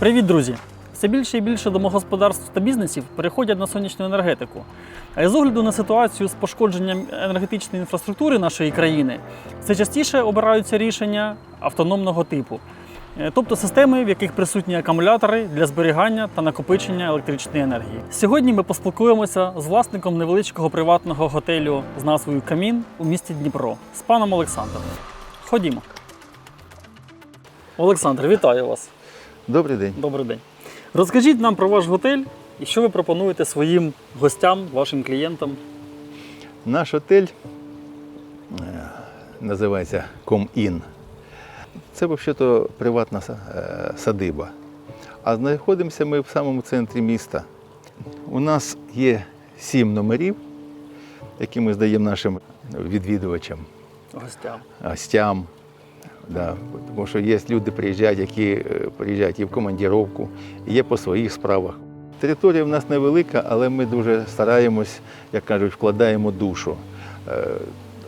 Привіт, друзі! Все більше і більше домогосподарств та бізнесів переходять на сонячну енергетику. А з огляду на ситуацію з пошкодженням енергетичної інфраструктури нашої країни, все частіше обираються рішення автономного типу, Е, тобто системи, в яких присутні акумулятори для зберігання та накопичення електричної енергії. Сьогодні ми поспілкуємося з власником невеличкого приватного готелю з назвою Камін у місті Дніпро з паном Олександром. Ходімо. Олександр, вітаю вас. Добрий день. Добрий день. Розкажіть нам про ваш готель і що ви пропонуєте своїм гостям, вашим клієнтам. Наш отель е, називається Ком-Ін. Це взагалі приватна е, садиба. А знаходимося ми в самому центрі міста. У нас є сім номерів, які ми здаємо нашим відвідувачам, Гостям. гостям. Да. Тому що є люди, приїжджають, які е, приїжджають і в командіровку, і є по своїх справах. Територія в нас невелика, але ми дуже стараємось, як кажуть, вкладаємо душу. Е,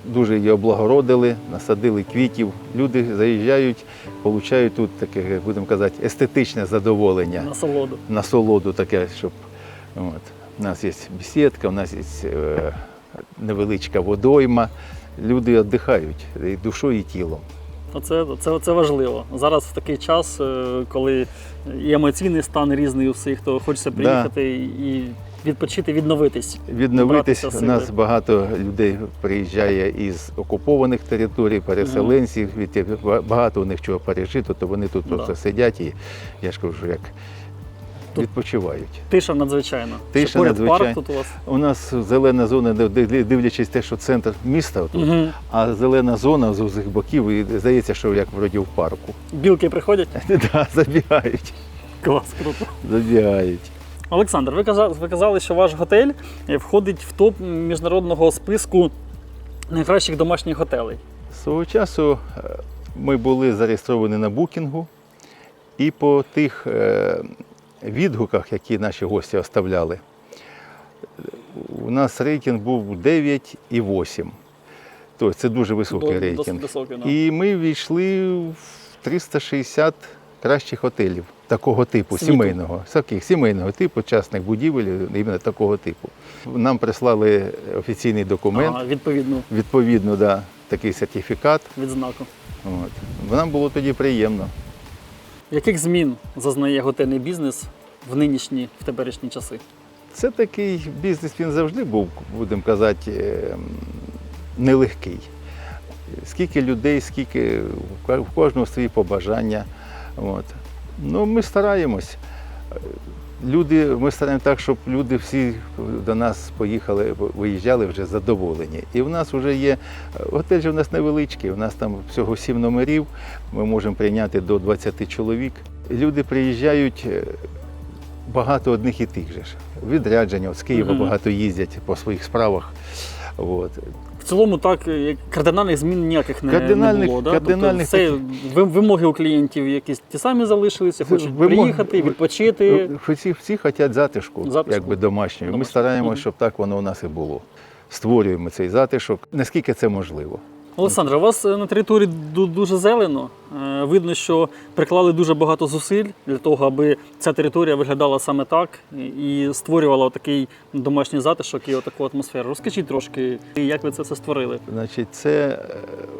Дуже її облагородили, насадили квітів. Люди заїжджають, получають тут таке, будемо казати, естетичне задоволення Насолоду. насолоду таке, щоб от. у нас є бесідка, у нас є е, невеличка водойма. Люди віддихають і душою, і тілом. Оце, це, це важливо. Зараз в такий час, е, коли і емоційний стан різний у всіх, то хочеться приїхати і відпочити, відновитись. Відновитись. У нас багато людей приїжджає із окупованих територій, переселенців. Від тих- багато у них чого пережито, то вони тут Да. просто сидять і я ж кажу, як відпочивають. Тиша надзвичайна. Тиша поряд надзвичайна. парк тут у вас. У нас зелена зона, дивлячись те, що центр міста, тут, Угу. а зелена зона з усіх боків, і здається, що як вроді в парку. Білки приходять. Да, забігають, Клас, круто. забігають. Олександр, ви казали, ви казали, що ваш готель е, входить в топ міжнародного списку найкращих домашніх готелей. Свого часу е, ми були зареєстровані на букінгу, і по тих е, відгуках, які наші гості оставляли, у нас рейтинг був 9 і 8. Тобто це дуже високий рейтинг. І ми війшли в 360 кращих готелів такого типу, Світу. сімейного, таких сімейного типу, частних будівель, іменно такого типу. Нам прислали офіційний документ, Ага, відповідно, відповідно, да, такий сертифікат. відзнаку. От. Нам було тоді приємно. Яких змін зазнає готельний бізнес в нинішні, в теперішні часи? Це такий бізнес, він завжди був, будемо казати, ем, нелегкий. Скільки людей, скільки в кожного свої побажання. От. Ну, ми стараємось. Люди, ми стараємося так, щоб люди всі до нас поїхали, виїжджали вже задоволені. І в нас вже є, готель же в нас невеличкий, у нас там всього сім номерів, ми можемо прийняти до 20 чоловік. Люди приїжджають е, багато одних і тих же ж. Відрядження, з Києва багато їздять по своїх справах. От. В цілому так е, кардинальних змін ніяких не, Кардинальних- не було. Да? кардинальних тобто, це вимоги у клієнтів якісь ті самі залишилися, хочуть Вимоги- приїхати, відпочити. Ну, Всі, всі хочуть затишку, Затишку. якби домашнього. Ми стараємося, щоб так воно у нас і було. Створюємо цей затишок, наскільки це можливо. Олександр, у вас е, на території дуже зелено. Е, Видно, що приклали дуже багато зусиль для того, аби ця територія виглядала саме так і створювала такий домашній затишок і таку атмосферу. Розкажіть трошки, як ви це все створили? Значить, це е,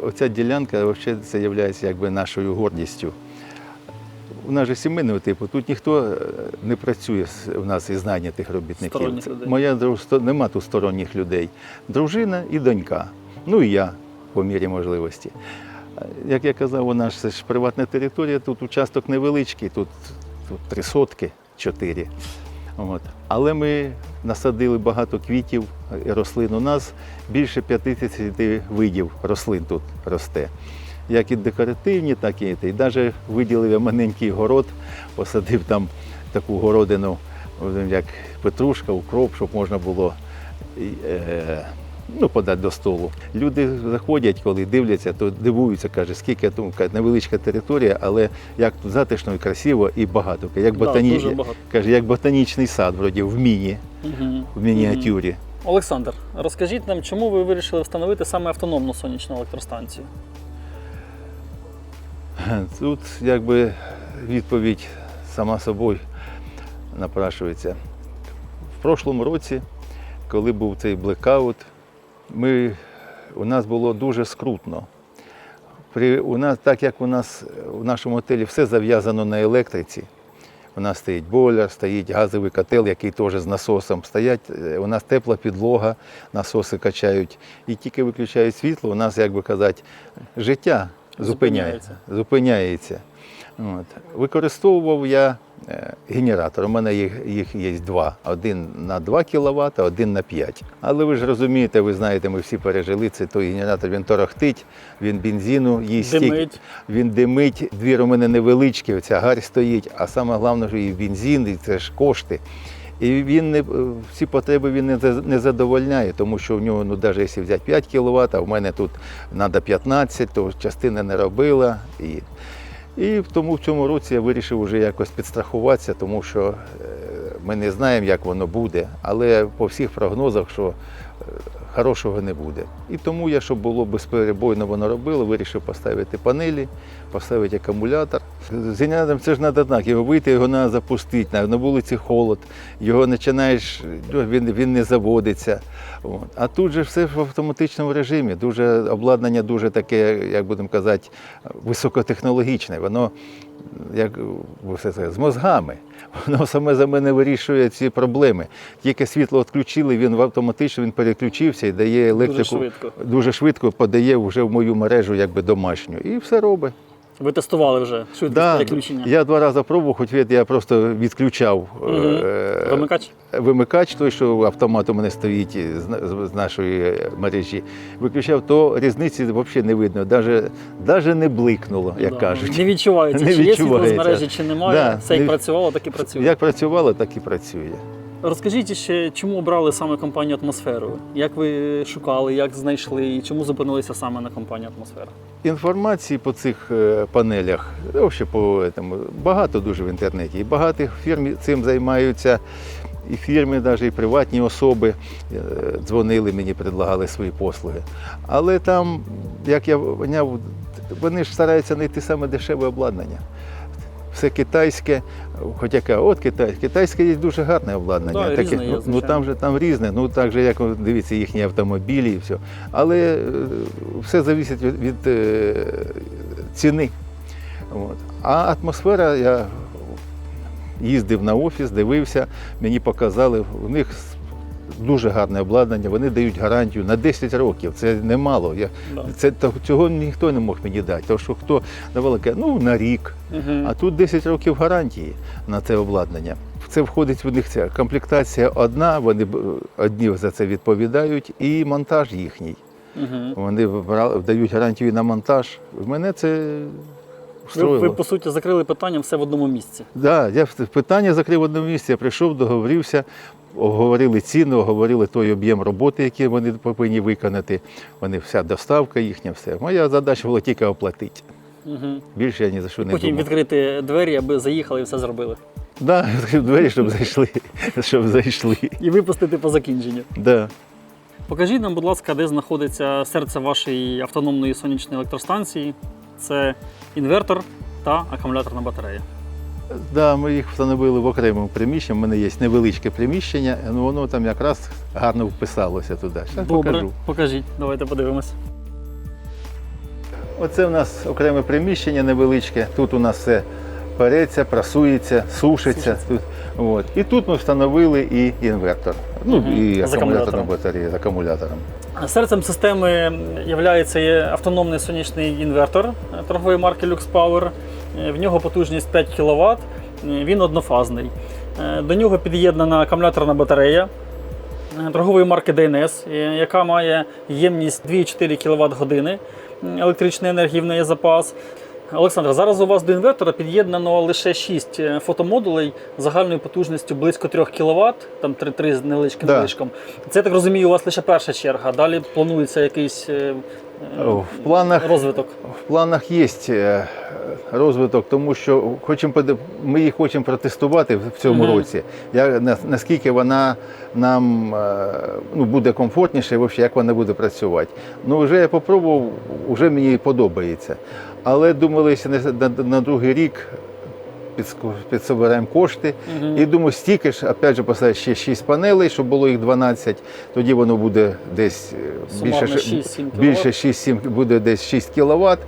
оця ділянка взагалі це є якби нашою гордістю. У нас же сімейного типу, тут ніхто не працює у нас із найнятих робітників. Моя друж- нема тут сторонніх людей. Дружина і донька. Ну і я по мірі можливості. Е, Як я казав, у нас це ж приватна територія, тут участок невеличкий, тут, тут три сотки, чотири. От. Але ми насадили багато квітів і рослин. У нас більше 50 видів рослин тут росте. Як і декоративні, так і і навіть виділив я маленький город, посадив там таку городину, як петрушка, укроп, щоб можна було е, ну, подати до столу. Люди заходять, коли дивляться, то дивуються, каже, скільки каже, невеличка територія, але як тут затишно і красиво і багато. Як, ботані... дуже багато. каже, як ботанічний сад, вроді в міні, Угу. в мініатюрі. Олександр, розкажіть нам, чому ви вирішили встановити саме автономну сонячну електростанцію? Тут якби відповідь сама собою напрашується. В прошлому році, коли був цей блекаут, ми, у нас було дуже скрутно. При, у нас, так як у нас в нашому готелі все зав'язано на електриці, у нас стоїть бойлер, стоїть газовий котел, який теж з насосом. Стоять, е, у нас тепла підлога, насоси качають. І тільки виключають світло, у нас, як би казати, життя зупиняється. зупиняється. От. Використовував я е, генератор. У мене їх, їх є два: один на 2 кВт, один на 5. Але ви ж розумієте, ви знаєте, ми всі пережили це. Той генератор він торохтить, він бензину їсть. Димить. він димить, двір у мене невеличкий, ця гарь стоїть, а саме головне, що і бензин, і це ж кошти. І він не всі потреби він не, не задовольняє, тому що в нього, ну навіть якщо взяти 5 кВт, а в мене тут треба 15, то частина не робила. І, і тому в цьому році я вирішив вже якось підстрахуватися, тому що е, ми не знаємо, як воно буде, але по всіх прогнозах, що е, хорошого не буде. І тому я, щоб було безперебойно воно робило, вирішив поставити панелі, поставити акумулятор. З генератором це ж треба так, його вийти, його треба запустити, на, вулиці холод, його починаєш, ну, він, він не заводиться. От. А тут же все в автоматичному режимі. Дуже обладнання дуже таке, як будемо казати, високотехнологічне. Воно як все це, з мозгами. Воно саме за мене вирішує ці проблеми. Тільки світло відключили, він автоматично він переключився і дає електрику швидко. дуже швидко подає вже в мою мережу якби домашню. І все робить. Ви тестували вже швидкість Да, переключення. я два рази пробував, хоч я просто відключав е, Вимикач? вимикач, той, що автомат у мене стоїть з, нашої мережі. Виключав, то різниці взагалі не видно, навіть, навіть не бликнуло, як Да. кажуть. Не відчувається, Не чи є світло з мережі, чи немає. Да, Все як не- працювало, так і працює. Як працювало, так і працює. Розкажіть ще, чому обрали саме компанію атмосферу? Як ви шукали, як знайшли і чому зупинилися саме на компанії атмосфера? Інформації по цих е, панелях по этому, багато дуже в інтернеті. І багато фірм цим займаються. І фірми, навіть і приватні особи е, дзвонили мені, предлагали свої послуги. Але там, як я поняв, вони ж стараються знайти саме дешеве обладнання. Все китайське, хоча яка, от китай, китайське є дуже гарне обладнання. Да, різне є, ну, ну там же там різне, ну так же, як дивіться, їхні автомобілі і все. Але е, все залежить від, від е, ціни. От. А атмосфера, я їздив на офіс, дивився, мені показали, у них дуже гарне обладнання, вони дають гарантію на 10 років. Це немало. Я, Да. це, цього ніхто не мог мені дати. Тому що хто давали, ну на рік. Мгм. А тут 10 років гарантії на це обладнання. Це входить в них ця комплектація одна, вони одні за це відповідають, і монтаж їхній. Мгм. Вони дають гарантію на монтаж. В мене це Ви, ви, по суті, закрили питання все в одному місці. Да, я питання закрив в одному місці, я прийшов, договорився, оговорили ціну, оговорили той об'єм роботи, який вони повинні виконати. Вони вся доставка їхня, все. Моя задача була тільки оплатити. Угу. Більше я ні за що не Потім думав. відкрити двері, аби заїхали і все зробили. Да, відкрив двері, щоб зайшли. Щоб зайшли. І випустити по закінченню. Да. Покажіть нам, будь ласка, де знаходиться серце вашої автономної сонячної електростанції. Це інвертор та акумуляторна батарея. Да, ми їх встановили в окремому приміщенні. У мене є невеличке приміщення, ну воно там якраз гарно вписалося туди. Щас Добре, покажу. покажіть, давайте подивимось. Оце у нас окреме приміщення невеличке. Тут у нас все переться, прасується, сушиться. Тут, от. І тут ми встановили і інвертор. Ну Мгм. і З акумулятором. батарею з акумулятором. Серцем системи є автономний сонячний інвертор е, торгової марки Lux Power. Е, В нього потужність 5 кВт, він однофазний. Е, До нього під'єднана акумуляторна батарея е, торгової марки DNS, е, яка має ємність 2,4 кВт години електричної енергії в неї запас. Олександр, зараз у вас до інвертора під'єднано лише 6 фотомодулей загальною потужністю близько 3 кВт, там 3, 3 з невеличким Да. Це я так розумію, у вас лише перша черга. Далі планується якийсь е, е, В планах розвиток. В планах є е, розвиток, тому що хочемо ми її хочемо протестувати в цьому Мгм. році. Я, наскільки вона нам е, ну, буде комфортніше, взагалі, як вона буде працювати. Ну, вже я попробував, вже мені подобається. Але думали, що на, на, на другий рік підсобираємо кошти. Мгм. І думаю, стільки ж, опять же, поставити ще 6 панелей, щоб було їх 12, тоді воно буде десь е, Сумарно більше, 6-7 більше 6-7, буде десь 6 кВт.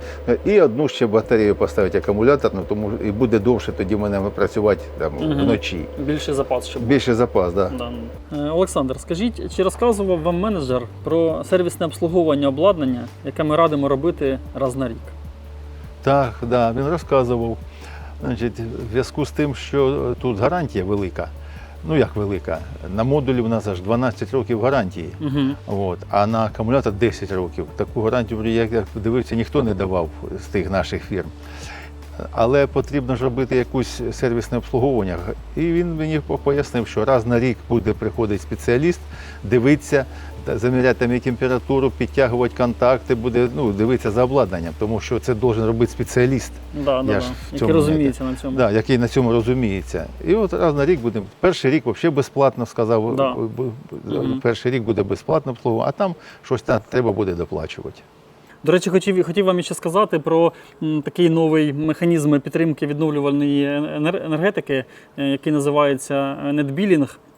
І одну ще батарею поставити акумуляторну, тому і буде довше тоді в мене працювати там, Мгм. вночі. Більший запас ще буде. Більше запас, так. Да. Да. Е, Олександр, скажіть, чи розказував вам менеджер про сервісне обслуговування обладнання, яке ми радимо робити раз на рік? Так, да, він розказував. Значить, в зв'язку з тим, що тут гарантія велика. Ну як велика? На модулі в нас аж 12 років гарантії. Угу. От, а на акумулятор 10 років. Таку гарантію, як я дивився, ніхто не давав з тих наших фірм. Але потрібно ж робити якусь сервісне обслуговування. І він мені пояснив, що раз на рік буде приходити спеціаліст, дивитися, та- заміряти там і температуру, підтягувати контакти, буде ну, дивитися за обладнанням, тому що це має робити спеціаліст, Да, да, Я да. ж Який розуміється на цьому. да, який на цьому розуміється. І от раз на рік будемо. Перший рік взагалі безплатно сказав. Да. Перший рік буде безплатно обслуговування, а там щось там треба буде доплачувати. До речі, хотів, хотів вам ще сказати про такий новий механізм підтримки відновлювальної енергетики, е, який називається нетбілінг. Е,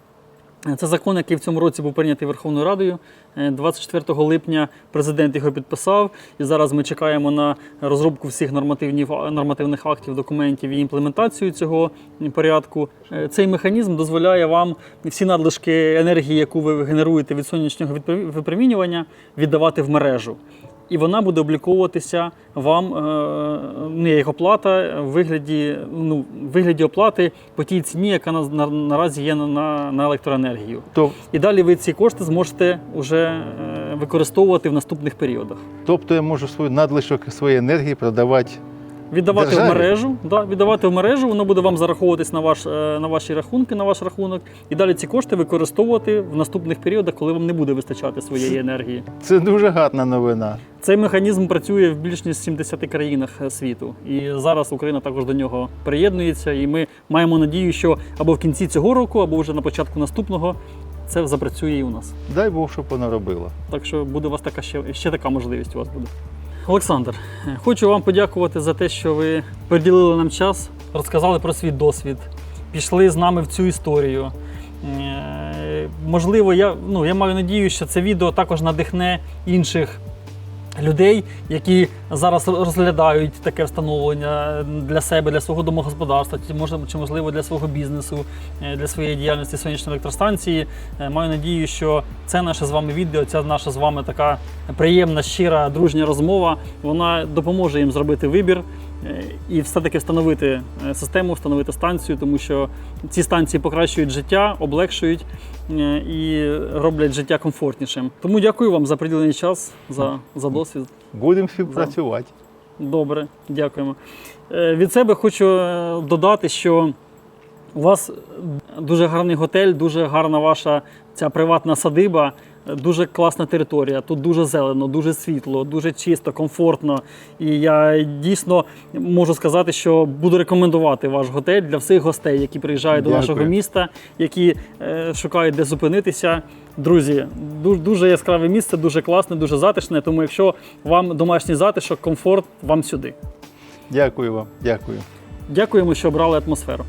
Це закон, який в цьому році був прийнятий Верховною Радою. Е, 24 липня президент його підписав, і зараз ми чекаємо на розробку всіх нормативних, нормативних актів, документів і імплементацію цього порядку. Е, Цей механізм дозволяє вам всі надлишки енергії, яку ви генеруєте від сонячного випромінювання, віддавати в мережу. І вона буде обліковуватися вам е, не як оплата в вигляді, ну, в вигляді оплати по тій ціні, яка на, на, наразі є на, на, електроенергію. То, І далі ви ці кошти зможете вже е, використовувати в наступних періодах. тобто я можу свою надлишок своєї енергії продавати. Віддавати Державі? в мережу, да, віддавати в мережу, воно буде вам зараховуватись на, ваш, е, на ваші рахунки, на ваш рахунок, і далі ці кошти використовувати в наступних періодах, коли вам не буде вистачати своєї енергії. Це дуже гарна новина. Цей механізм працює в більш ніж 70 країнах е, світу. І зараз Україна також до нього приєднується. І ми маємо надію, що або в кінці цього року, або вже на початку наступного це запрацює і у нас. Дай Бог, щоб вона робила. Так що буде у вас така ще, ще така можливість у вас буде. Олександр, е, хочу вам подякувати за те, що ви приділили нам час, розказали про свій досвід, пішли з нами в цю історію. Е, Можливо, я, ну, я маю надію, що це відео також надихне інших людей, які зараз розглядають таке встановлення для себе, для свого домогосподарства, чи можливо для свого бізнесу, е, для своєї діяльності сонячної електростанції. Е, Маю надію, що це наше з вами відео, ця наша з вами така приємна, щира, дружня розмова. Вона допоможе їм зробити вибір е, і все-таки встановити систему, встановити станцію, тому що ці станції покращують життя, облегшують і роблять життя комфортнішим. Тому дякую вам за приділений час, за, за досвід. Будемо співпрацювати. Добре, дякуємо. Е, Від себе хочу е, додати, що у вас дуже гарний готель, дуже гарна ваша ця приватна садиба, е, дуже класна територія. Тут дуже зелено, дуже світло, дуже чисто, комфортно. І я дійсно можу сказати, що буду рекомендувати ваш готель для всіх гостей, які приїжджають до нашого міста, які е, шукають де зупинитися. Друзі, дуже, дуже яскраве місце, дуже класне, дуже затишне. Тому, якщо вам домашній затишок, комфорт, вам сюди. Дякую вам. Дякую. Дякуємо, що обрали атмосферу.